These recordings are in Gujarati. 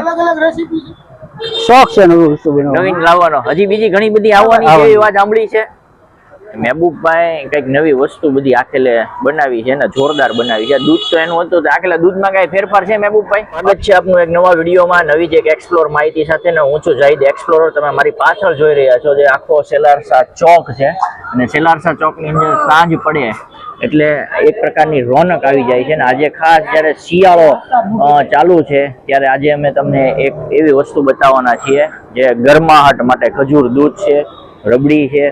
અલગ અલગ રેસીપી છે. શોખ છે નવી વસ્તુ બનાવવાનો નવીન લાવવાનો. હજી બીજી ઘણી બધી આવવાની છે એવી વાત સાંભળી છે. મહેબૂબભાઈ કંઈક નવી વસ્તુ બધી આખેલે બનાવી છે ને જોરદાર બનાવી છે. દૂધ તો એનું હતું તો આખેલા દૂધમાં કઈ ફેરફાર છે મહેબૂબભાઈ? સ્વાગત છે આપનું એક નવા વિડીયોમાં નવી જ એક એક્સપ્લોર માહિતી સાથે ને હું છું જાહિદ એક્સપ્લોરર તમે મારી પાછળ જોઈ રહ્યા છો જે આખો સેલારસા ચોક છે. અને સેલારસા ચોકની અંદર સાંજ પડે એટલે એક પ્રકારની રોનક આવી જાય છે. અને આજે ખાસ જ્યારે શિયાળો ચાલુ છે, ત્યારે આજે અમે તમને એક એવી વસ્તુ બતાવવાના છીએ જે ગરમાહટ માટે ખજૂર દૂધ છે, રબડી છે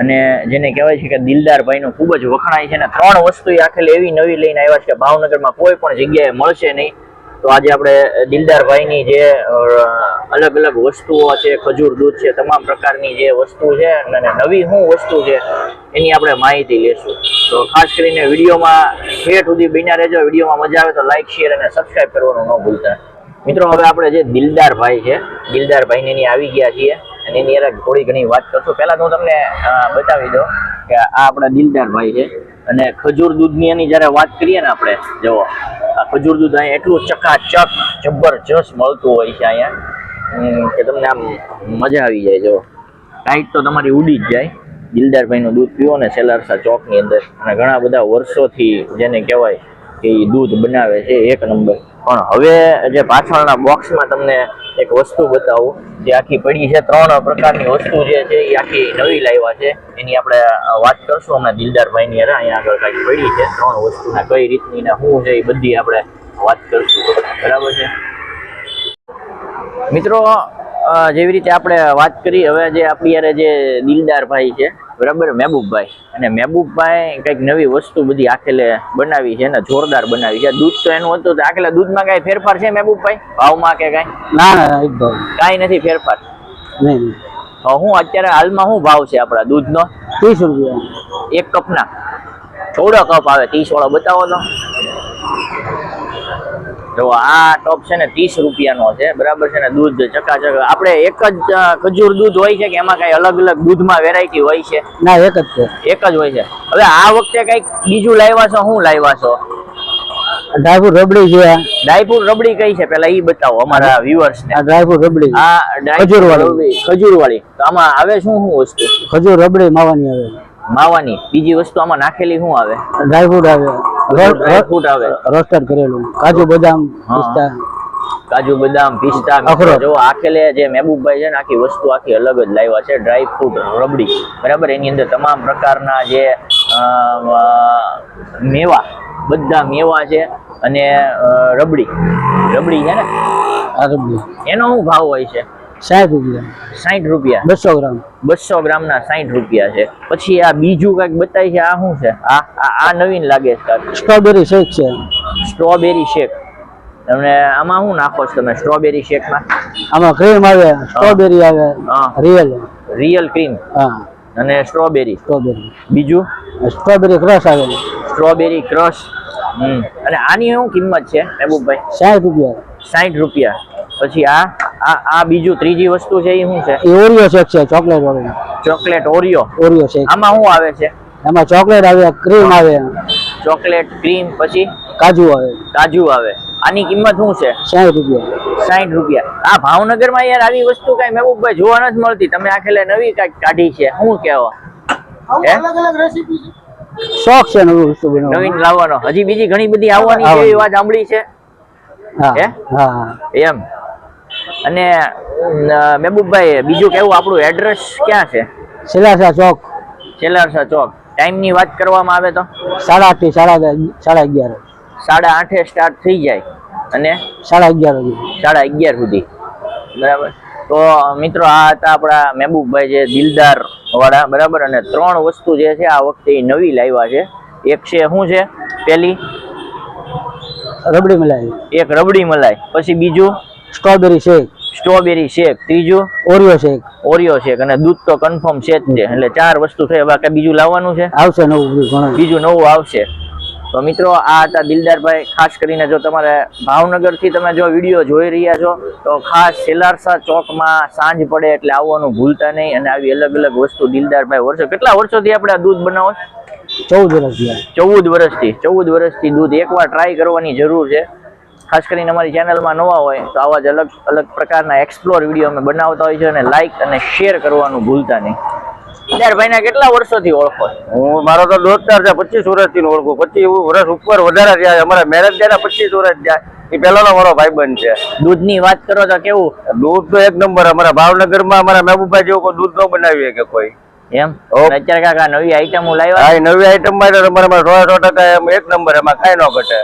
અને જેને કહેવાય છે કે દિલદારભાઈનું ખૂબ જ વખણાય છે. અને ત્રણ વસ્તુ આખેલી એવી નવી લઈને આવ્યા છે કે ભાવનગરમાં કોઈ પણ જગ્યાએ મળશે નહીં. તો આજે આપણે દિલદારભાઈની જે અલગ અલગ વસ્તુઓ છે, ખજૂર, દૂધ છે, તમામ પ્રકારની જે વસ્તુ છે અને નવી શું વસ્તુ છે, એની આપણે માહિતી લેશું તો ખાસ કરીને વિડીયોમાં છેઠ સુધી બન્યા રહેજો, વિડીયોમાં મજા આવે તો લાઇક શેર અને સબસ્ક્રાઈબ કરવાનું ન ભૂલતા. મિત્રો, હવે આપણે જે દિલદારભાઈ છે દિલદારભાઈને એની આવી ગયા છીએ અને એની અલગ થોડી ઘણી વાત કરશું. પહેલાં તો હું તમને બતાવી દઉં કે આ આપણા દિલદારભાઈ છે. અને ખજૂર દૂધની એની જ્યારે વાત કરીએ ને આપણે, જુઓ, આ ખજૂર દૂધ અહીંયા એટલું ચકાચક, જબરજસ્ત મળતું હોય છે અહીંયા. કે તમને આમ મજા આવી જાય, જુઓ. ટાઈટ તો તમારી ઉડી જ જાય. દિલદારભાઈનું દૂધ પીવો ને સેલારસા ચોકની અંદર. અને ઘણા બધા વર્ષોથી જેને કહેવાય કે એ દૂધ બનાવે છે, એક નંબર. પણ હવે જે પાછળના બોક્સમાં તમને એક વસ્તુ બતાવું, જે આખી પડી છે, ત્રણ પ્રકારની વસ્તુ જે છે, એ આખી નવી લાવ્યા છે. એની આપણે વાત કરશું હમણાં દિલદારભાઈની અરે અહીંયા આગળ કાંઈક પડી છે. ત્રણ વસ્તુના કઈ રીતની ને શું છે, એ બધી આપણે વાત કરશું. બરાબર છે? મિત્રો જેવી રીતે આપણે વાત કરી, હવે જે આપણી યારે જે દિલદાર ભાઈ છે બરાબર મહેબૂબભાઈ. અને મહેબૂબભાઈ કંઈક નવી વસ્તુ બધી આખેલે બનાવી છે ને જોરદાર બનાવી છે. દૂધ તો એનું હતું આખેલા દૂધમાં કાંઈ ફેરફાર છે મહેબૂબભાઈ? ભાવમાં કે કઈ? ના ના કાંઈ નથી ફેરફાર? નહીં હું અત્યારે હાલમાં શું ભાવ છે આપણા દૂધનો? ત્રીસ રૂપિયા. એક કપના. થોડો કપ આવે ત્રીસ વાળો બતાવો તો. જો આ ટોપ છે ને ત્રીસ રૂપિયાનો છે બરાબર છે ને? દૂધ ચકાચક. આપણે એક જ ખજૂર દૂધ હોય છે કે એમાં કઈ અલગ અલગ દૂધમાં વેરાયટી હોય છે? ના એક જ છે. એક જ હોય છે. હવે આ વખતે કંઈક બીજું લાવ્યા છો? શું લાવ્યા છો? ડ્રાયફ્રૂટ રબડી છે. ડ્રાયફ્રૂટ રબડી કઈ છે? પેલા ઈ બતાવો અમારા વ્યુઅર્સ ને. આ ડ્રાયફ્રૂટ રબડી. આ ખજૂરવાળી. ખજૂર વાળી. તો આમાં આવે શું શું વસ્તુ? ખજૂર રબડી માવાની આવે. માવાની. બીજી વસ્તુ આમાં નાખેલી શું આવે? ડ્રાયફ્રૂટ આવે. આવે. રોસ્ટર કરેલું. કાજુ બદામ પિસ્તા. કાજુ બદામ પિસ્તા. જો આખેલે જે મહેબૂબભાઈ છે ને આખી વસ્તુ આખી અલગ જ લાવ્યા છે. Dry fruit rabdi. બરાબર? એની અંદર તમામ પ્રકારના જે મેવા. બધા મેવા છે અને રબડી. રબડી છે ને? એનો શું ભાવ હોય છે? સાઠ રૂપિયા. સાઠ રૂપિયા? બસો ગ્રામ. બસો ગ્રામના સાઠ રૂપિયા છે. પછી આ બીજું કંઈક બતાવી છે આ શું છે? આ આ આ નવીન લાગે છે સ્ટ્રોબેરી શેક છે. Strawberry shake. તમને આમાં શું નાખો છો તમે સ્ટ્રોબેરી શેકમાં? આમાં ક્રીમ આવે સ્ટ્રોબેરી આવે રિયલ રિયલ ક્રીમ હા. અને સ્ટ્રોબેરી સ્ટ્રોબેરી બીજું? સ્ટ્રોબેરી ક્રશ આવે. સ્ટ્રોબેરી ક્રશ હમ. અને આની શું કિંમત છે મહેબૂબભાઈ? સાઠ રૂપિયા. સાઠ રૂપિયા. પછી આ? આ આ બીજું ત્રીજી વસ્તુ છે એ શું છે? એ ઓરિયો શેક છે ચોકલેટ વાળું. Chocolate Oreo? Oreo shake. આમાં શું આવે છે? એમાં ચોકલેટ આવે ક્રીમ આવે. ચોકલેટ ક્રીમ પછી? કાજુ આવે. કાજુ આવે. આની કિંમત શું છે? 60 રૂપિયા. 60 રૂપિયા. આ ભાવનગરમાં યાર આવી વસ્તુ કઈ મહેબૂબભાઈ જોવા નથી મળતી. તમે આખેલે નવી કાઢી છે. શું કહેવા? અલગ અલગ રેસિપી છે. શોખ છે નવી વસ્તુ બનાવવાનો. નવીન લાવવાનો. હજી બીજી ઘણી બધી આવવાની છે એવી વાત સાંભળી છે? હે? હા હા. એમ. અને મહેબૂબભાઈ બીજું કેવું? આપણું એડ્રેસ ક્યાં છે? સિલાસા ચોક. સેલારસા ચોક. ટાઈમની વાત કરવામાં આવે તો? સાડા આઠથી સાડા સાડા અગિયાર. સાડા આઠે સ્ટાર્ટ થઈ જાય. અને? સાડા અગિયાર સુધી. સાડા અગિયાર સુધી. બરાબર? તો મિત્રો આ હતા આપણા મહેબૂબભાઈ જે દિલદાર વાળા બરાબર? અને ત્રણ વસ્તુ જે છે આ વખતે નવી લાવ્યા છે. એક છે શું છે? પેલી? રબડી મલાઈ. એક રબડી મલાઈ. પછી બીજું? Strawberry shake. Strawberry shake. ત્રીજું? Oreo shake. Oreo shake. અને દૂધ તો કન્ફર્મ છે જ છે. એટલે ચાર વસ્તુ થઈ હવે બીજું લાવવાનું છે? આવશે નવું બીજું નવું આવશે. તો મિત્રો આ હતા દિલદારભાઈ. ખાસ કરીને જો તમારે ભાવનગરથી તમે જો વીડિયો જોઈ રહ્યા છો તો ખાસ સેલારસા ચોકમાં સાંજ પડે એટલે આવવાનું ભૂલતા નહીં. અને આવી અલગ અલગ વસ્તુ દિલદારભાઈ વર્ષો કેટલા વર્ષોથી આપણે આ દૂધ બનાવો ચૌદ વર્ષ થયા ચૌદ વર્ષથી. ચૌદ વર્ષથી દૂધ એકવાર ટ્રાય કરવાની જરૂર છે. ખાસ કરીને અમારી ચેનલમાં નવા હોય તો આવા જ અલગ અલગ પ્રકારના એક્સપ્લોર વીડિયો અમે બનાવતા હોય છે અને લાઈક અને શેર કરવાનું ભૂલતા નહીં. ત્યારે ભાઈને કેટલા વર્ષોથી ઓળખો હું મારો તો દોસ્તાર છે પચીસ વર્ષથી ઓળખું. પચીસ વર્ષ ઉપર વધારે થયા અમારા મેરેજ થયા પચીસ વર્ષ થયા. એ પહેલાનો મારો ભાઈબંધ છે. દૂધની વાત કરો તો કેવું? દૂધ તો એક નંબર અમારા ભાવનગરમાં અમારા મહેબૂબભાઈ જેવું કોઈ દૂધ ન બનાવી શકે કોઈ. એમ? અત્યારે કાકા નવી આઈટમો લાવ્યા? નવી આઈટમમાં માં તમારા સો સો ટકા એક નંબર એમાં કઈ ન ઘટે.